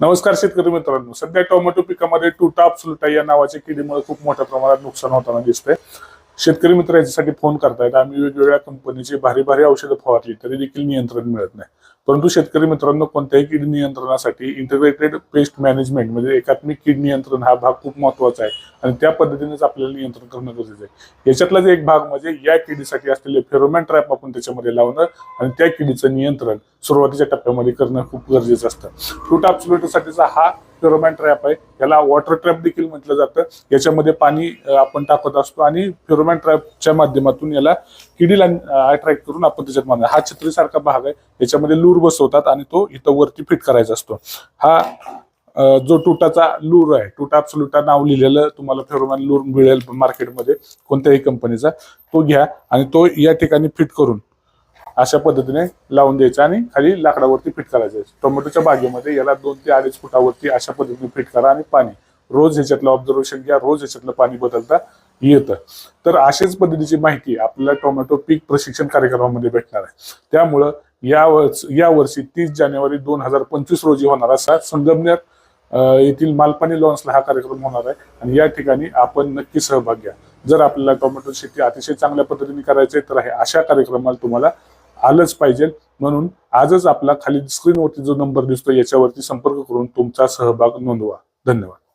नमस्कार शेतकरी मित्रांनो. सध्या टोमॅटो पिकामध्ये टुटा अप्सुलटा या नावाच्या किडीमुळे खूप मोठ्या प्रमाणात नुकसान होताना दिसतंय. शेतकरी मित्र याच्यासाठी फोन करतायत. आम्ही वेगवेगळ्या कंपनीची भारी भारी औषधं फवारली तरी देखील नियंत्रण मिळत नाही. परंतु शेतकरी मित्रांनो कोणत्याही कीड नियंत्रणासाठी इंटिग्रेटेड पेस्ट मॅनेजमेंट म्हणजे एकात्मिक कीड नियंत्रण हा भाग खूप महत्त्वाचा आहे आणि त्या पद्धतीनेच आपल्याला नियंत्रण करणं गरजेचं आहे. याच्यातलाच एक भाग म्हणजे या किडीसाठी असलेले फेरोमॅन ट्रॅप आपण त्याच्यामध्ये लावणं आणि त्या किडीचं नियंत्रण. सुरुवातीच्या टप्प्यामध्ये करणं खूप गरजेचं असतं. टूट साठीचा हा फेरोमॅन ट्रॅप आहे. याला वॉटर ट्रॅप देखील म्हटलं जातं. याच्यामध्ये पाणी आपण टाकत असतो आणि फेरोमॅन ट्रॅपच्या माध्यमातून याला किडीला अट्रॅक्ट करून आपण त्याच्यात मान हा छत्रीसारखा भाग आहे. याच्यामध्ये लूर बसवतात आणि तो इथं वरती फिट करायचा असतो. हा जो टुटाचा लूर आहे टुटा सुलुटा नाव लिहिलेलं तुम्हाला फेरोमॅन लूर मिळेल मार्केटमध्ये कोणत्याही कंपनीचा तो घ्या आणि तो या ठिकाणी फिट करून अशा पद्धतीने लावून द्यायचं आणि खाली लाकडावरती फिट करायचं. टोमॅटोच्या बागेमध्ये याला दोन ते अडीच फुटावरती अशा पद्धतीने फिट करा आणि पाणी रोज ह्याच्यातलं ऑब्झर्वेशन घ्या रोज ह्याच्यातलं पाणी बदलता येतं. तर अशाच पद्धतीची माहिती आपल्याला टोमॅटो पीक प्रशिक्षण कार्यक्रमामध्ये भेटणार आहे. त्यामुळं या वर्ष या वर्षी तीस जानेवारी दोन हजार पंचवीस रोजी होणार असा संगमनेर येथील मालपाणी लॉन्सला हा कार्यक्रम होणार आहे. आणि या ठिकाणी आपण नक्की सहभाग घ्या. जर आपल्याला टोमॅटो शेती अतिशय चांगल्या पद्धतीने करायचे आहे तर हे अशा कार्यक्रमाला तुम्हाला आलंच पाहिजे. म्हणून आजच आपला खाली स्क्रीनवरती जो नंबर दिसतो याच्यावरती संपर्क करून तुमचा सहभाग नोंदवा. धन्यवाद.